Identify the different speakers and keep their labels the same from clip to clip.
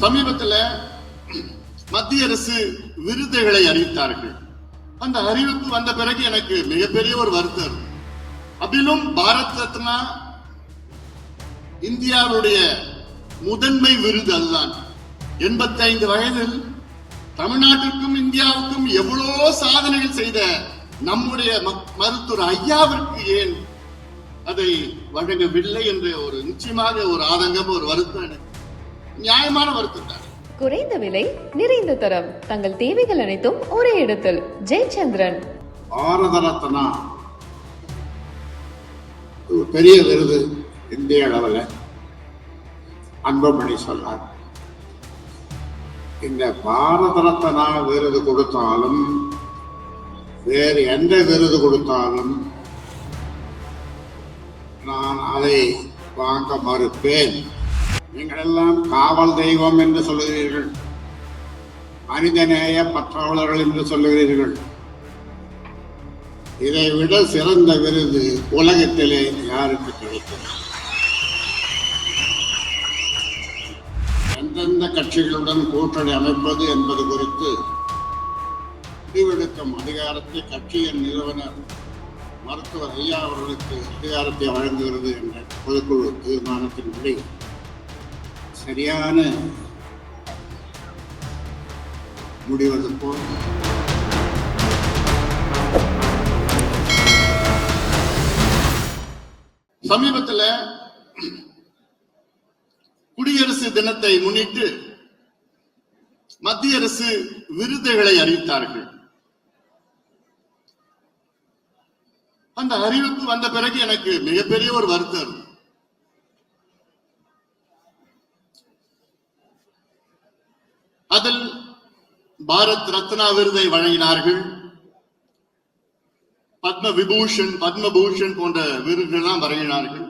Speaker 1: சமீபத்துல மத்திய அரசு விருதுகளை அறிவித்தார்கள். அந்த அறிவிப்பு வந்த பிறகு எனக்கு மிகப்பெரிய ஒரு வருத்தம். அதிலும் பாரத் ரத்னா இந்தியாவுடைய முதன்மை விருது அதுதான். எண்பத்தைந்து வயதில் தமிழ்நாட்டிற்கும் இந்தியாவுக்கும் எவ்வளோ சாதனைகள் செய்த நம்முடைய மக்- மருத்துவர் ஐயாவிற்கு ஏன் அதை வழங்கவில்லை என்ற ஒரு நிச்சயமாக ஒரு ஆதங்கம் ஒரு வருத்தம் எனக்கு. நியாயமான வருத்தம்
Speaker 2: குறைந்த விலை நிறைந்த தரம். தங்கள் தேவைகள் அனைத்தும் ஒரே இடத்தில். ஜெயச்சந்திரன்.
Speaker 3: பாரத ரத்னா ஒரு பெரிய விருது இந்திய அளவில். அன்புமணி சொன்னார். இந்த பாரத ரத்னா விருது கொடுத்தாலும் வேறு எந்த விருது கொடுத்தாலும் நான் அதை வாங்க மறுப்பேன். நீங்கள் எல்லாம் காவல் தெய்வம் என்று சொல்லுகிறீர்கள். மனிதநேய பற்றாளர்கள் என்று சொல்லுகிறீர்கள். இதை விட சிறந்த விருது உலகத்திலே யாருக்கு கிடைக்கும் எந்தெந்த கட்சிகளுடன் கூட்டணி அமைப்பது என்பது குறித்து முடிவெடுக்கும் அதிகாரத்தை கட்சியின் நிறுவனர் மருத்துவர் ஐயா அவர்களுக்கு அதிகாரத்தை வழங்குகிறது என்ற பொதுக்குழு தீர்மானத்தின்படி சரியான முடிவது போல்.
Speaker 1: சமீபத்துல குடியரசு தினத்தை முன்னிட்டு மத்திய அரசு விருதுகளை அறிவித்தார்கள். அந்த அறிவிப்பு வந்த பிறகு எனக்கு மிகப்பெரிய ஒரு வருத்தம். அதில் பாரத் ரத்னா விருதை வழங்கினார்கள். பத்ம விபூஷன் பத்மபூஷன் போன்ற விருதுகள்லாம் வழங்கினார்கள்.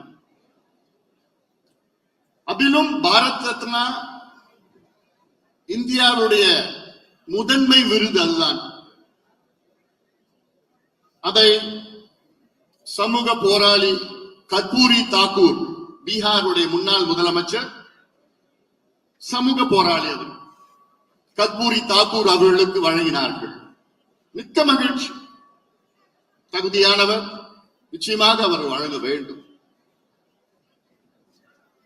Speaker 1: அதிலும் பாரத் ரத்னா இந்தியாவுடைய முதன்மை விருது அதுதான். அதை சமூக போராளி கற்பூரி தாக்கூர் பீகாருடைய முன்னாள் முதலமைச்சர் சமூக போராளி அது. கத்பூரி தாக்கூர் அவர்களுக்கு வழங்கினார்கள். மிக்க மகிழ்ச்சி. தகுதியானவர் நிச்சயமாக அவர் வழங்க வேண்டும்.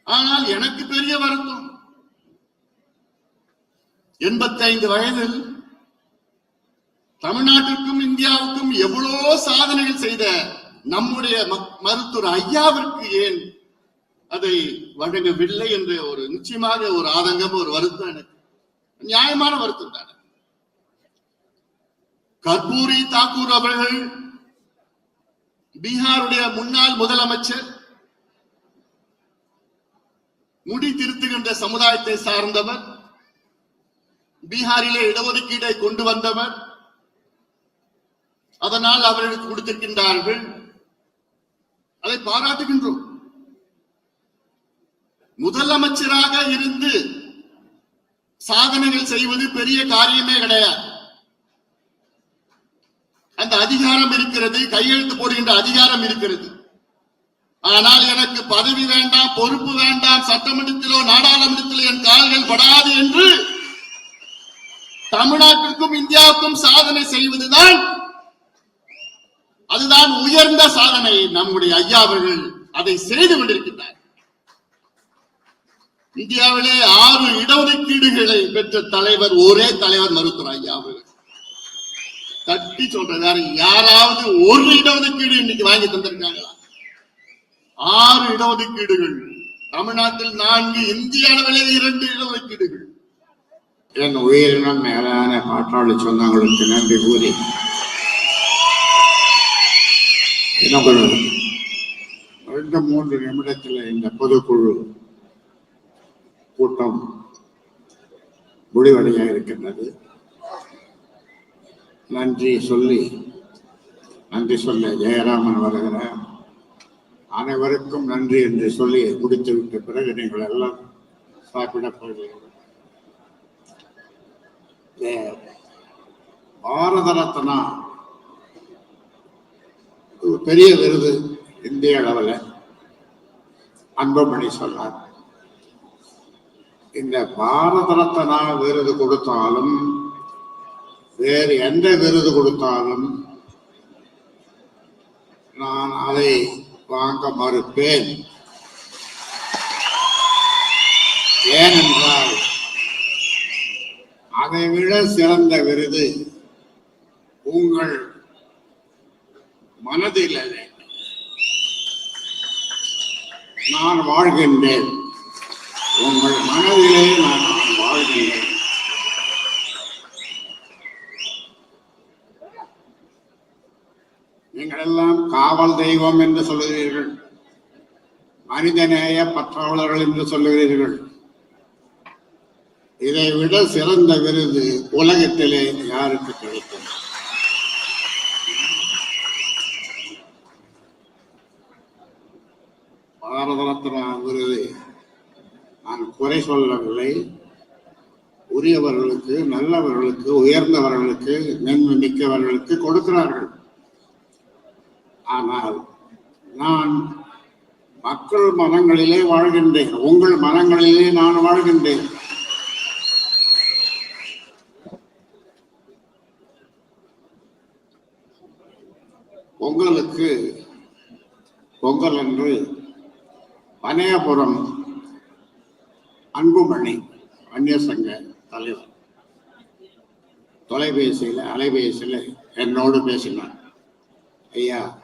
Speaker 1: ஆனால் எனக்கு பெரிய வருத்தம். எண்பத்தைந்து வயதில் தமிழ்நாட்டிற்கும் இந்தியாவுக்கும் எவ்வளவோ சாதனைகள் செய்த நம்முடைய மருத்துவர் ஐயாவிற்கு ஏன் அதை வழங்கவில்லை என்ற ஒரு நிச்சயமாக ஒரு ஆதங்கம் ஒரு வருத்தம் எனக்கு. நியாயமான வருத்தம் தானே. கர்பூரி தாக்கூர் அவர்கள் பீகாருடைய முன்னாள் முதலமைச்சர் முடி திருத்துகின்ற சமுதாயத்தை சார்ந்தவர் பீகாரிலே இடஒதுக்கீடை கொண்டு வந்தவர் அதனால் அவர்களுக்கு கொடுத்திருக்கின்றார்கள். அதை பாராட்டுகின்றோம். முதலமைச்சராக இருந்து சாதனைகள் செய்வது பெரிய காரியமே கிடையாது. அந்த அதிகாரம் இருக்கிறது கையெழுத்து போடுகின்ற அதிகாரம் இருக்கிறது. ஆனால் எனக்கு பதவி வேண்டாம் பொறுப்பு வேண்டாம் சட்டமன்றத்திலோ நாடாளுமன்றத்திலோ என் கால்கள் படாது என்று தமிழ்நாட்டிற்கும் இந்தியாவுக்கும் சாதனை செய்வதுதான் அதுதான் உயர்ந்த சாதனை. நம்முடைய ஐயா அவர்கள் அதை செய்து கொண்டிருக்கின்றார். இந்தியாவிலே ஆறு இடஒதுக்கீடுகளை பெற்ற தலைவர் ஒரே தலைவர் மருத்துவர் ஐயா அவர்கள். தட்டி வேற யாராவது ஒரு இடஒதுக்கீடு இன்னைக்கு வாங்கி தந்திருக்காங்களா? ஆறு இடஒதுக்கீடுகள். தமிழ்நாட்டில் நான்கு இந்திய அளவிலே இரண்டு இடஒதுக்கீடுகள்.
Speaker 3: என் உயிரினம் மேலான பாட்டாளி சொந்தங்களுக்கு நன்றி கூறி இன்னும் ரெண்டு மூன்று நிமிடத்தில் இந்த பொதுக்குழு கூட்டம் முடிவடைய இருக்கின்றது. நன்றி சொல்லி நன்றி சொல்ல ஜெயராமன் வருகிறார் அனைவருக்கும் நன்றி என்று சொல்லி முடித்துவிட்ட பிறகு நீங்கள் எல்லாம் சாப்பிடப் போகிறீர்கள் பாரத ரத்னா ஒரு பெரிய விருது இந்திய அளவில் அன்புமணி சொன்னார். இந்த பாரத ரத்னா விருது கொடுத்தாலும் வேறு எந்த விருது கொடுத்தாலும் நான் அதை வாங்க மறுப்பேன். ஏனென்றால் அதை விட சிறந்த விருது உங்கள் மனதில் நான் வாழ்கின்றேன். உங்கள் மனதிலே நான் வாழ்கிறேன். நீங்கள் எல்லாம் காவல் தெய்வம் என்று சொல்லுகிறீர்கள். மனிதநேய பற்றாளர்கள் என்று சொல்லுகிறீர்கள். இதை விட சிறந்த விருது உலகத்திலே யாருக்கு கிடைக்கும்? பாரத ரத்னா விருது. நான் குறை சொல்லவில்லை. உரியவர்களுக்கு நல்லவர்களுக்கு உயர்ந்தவர்களுக்கு நன்மை மிக்கவர்களுக்கு கொடுக்கிறார்கள். ஆனால் நான் மக்கள் மனங்களிலே வாழ்கின்றேன். உங்கள் மனங்களிலே நான் வாழ்கின்றேன். பொங்கலுக்கு பொங்கல் என்று பனையபுரம் அன்புமணி வன்னியர் சங்க தலைவர். தொலைபேசியில் அலைபேசியில் என்னோடு பேசினார். ஐயா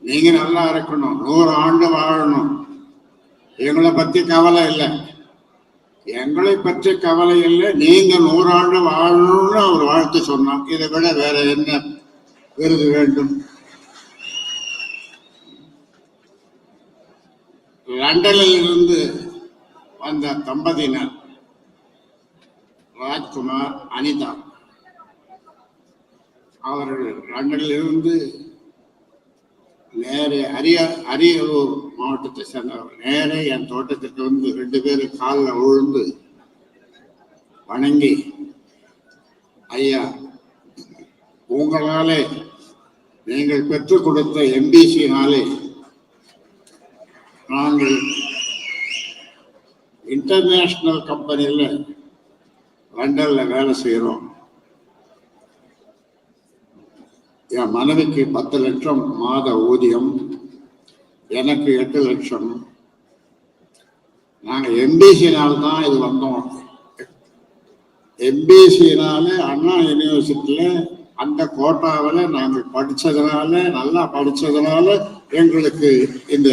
Speaker 3: நீங்க நல்லா இருக்கணும் நூறு ஆண்டு வாழணும். எங்களை பத்தி கவலை இல்லை. எங்களை பற்றி கவலை இல்லை. நீங்க நூறாண்டு வாழணும்னு அவர் வாழ்த்து சொன்னார். இதை விட வேற என்ன விருது வேண்டும்? லண்டனில் இருந்து வந்த தம்பதியினர் ராஜ்குமார் அனிதா. அவர்கள் லண்டனில் இருந்து நேரே அரிய அரியலூர் மாவட்டத்தை சேர்ந்தவர் நேரே என் தோட்டத்திற்கு வந்து ரெண்டு பேரும் காலில் விழுந்து வணங்கி ஐயா உங்களாலே நீங்கள் பெற்றுக் கொடுத்த எம்பிசினாலே நாங்கள் இன்டர்நேஷனல் கம்பெனியில் லண்டனில் வேலை செய்கிறோம் என் மனைவிக்கு பத்து லட்சம் மாத ஊதியம் எனக்கு எட்டு லட்சம். நாங்கள் எம்பிசினால் தான் இது வந்தோம். எம்பிசினால அண்ணா யூனிவர்சிட்டியில் அந்த கோட்டாவில் நாங்கள் படித்ததுனால நல்லா படித்ததுனால எங்களுக்கு இந்த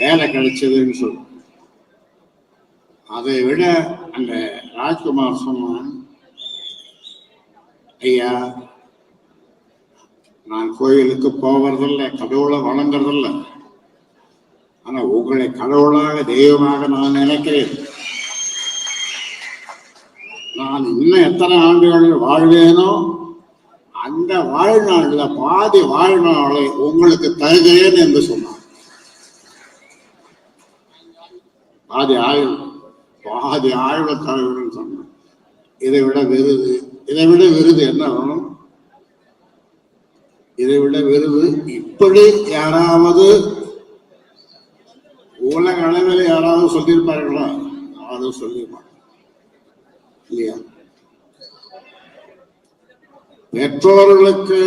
Speaker 3: வேலை கிடைச்சதுன்னு சொல்லு. அதை விட அந்த ராஜ்குமார் சொன்னான் ஐயா நான் கோயிலுக்கு போவதில்லை கடவுளை வணங்குறதில்ல. ஆனா உங்களை கடவுளாக தெய்வமாக நான் நினைக்கிறேன். நான் இன்னும் எத்தனை ஆண்டுகள் வாழ்வேனோ அந்த வாழ்நாளில் பாதி வாழ்நாளை உங்களுக்கு தருகிறேன் என்று சொன்னான். பாதி ஆயுள் பாதி ஆயுள தலைவர்கள் சொன்னேன். இதை விட விருது இதை விட விருது என்ன வேணும்? இதை விட விருது இப்படி யாராவது உலக அளவில் யாராவது சொல்லியிருப்பார்களா? யாரும் சொல்லியிருப்பாங்க இல்லையா? பெற்றோர்களுக்கு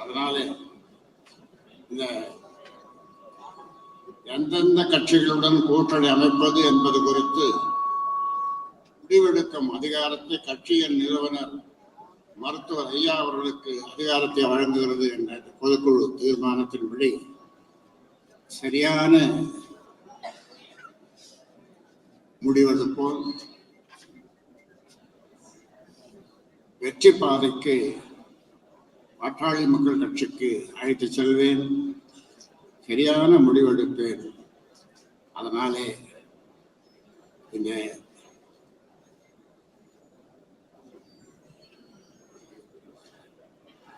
Speaker 3: அதனால இந்த எந்தெந்த கட்சிகளுடன் கூட்டணி அமைப்பது என்பது குறித்து முடிவெடுக்கும் அதிகாரத்தை கட்சியின் நிறுவனர் மருத்துவர் ஐயா அவர்களுக்கு அதிகாரத்தை வழங்குகிறது என்ற பொதுக்குழு தீர்மானத்தின்படி சரியான முடிவெடுப்போம் வெற்றி பாதைக்கு பாட்டாளி மக்கள் கட்சிக்கு அழைத்து செல்வேன். சரியான முடிவெடுப்பேன். அதனாலே இந்த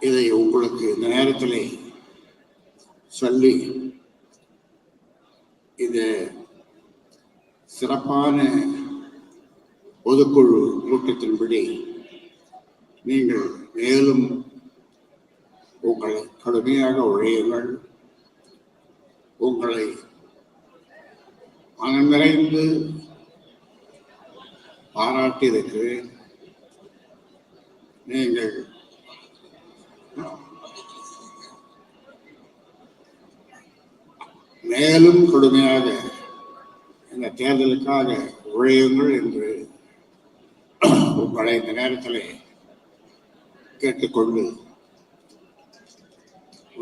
Speaker 3: இதை உங்களுக்கு இந்த நேரத்தில் சொல்லி இது சிறப்பான பொதுக்குழு கூட்டத்தின்படி நீங்கள் மேலும் உங்களை கடுமையாக உழையுங்கள். உங்களை மனம் நிறைந்து பாராட்டியிருக்கிறேன். நீங்கள் மேலும் கொடுமையாக இந்த தேர்தலுக்காக உழையுங்கள் என்று உங்களை இந்த நேரத்தில் கேட்டுக்கொண்டு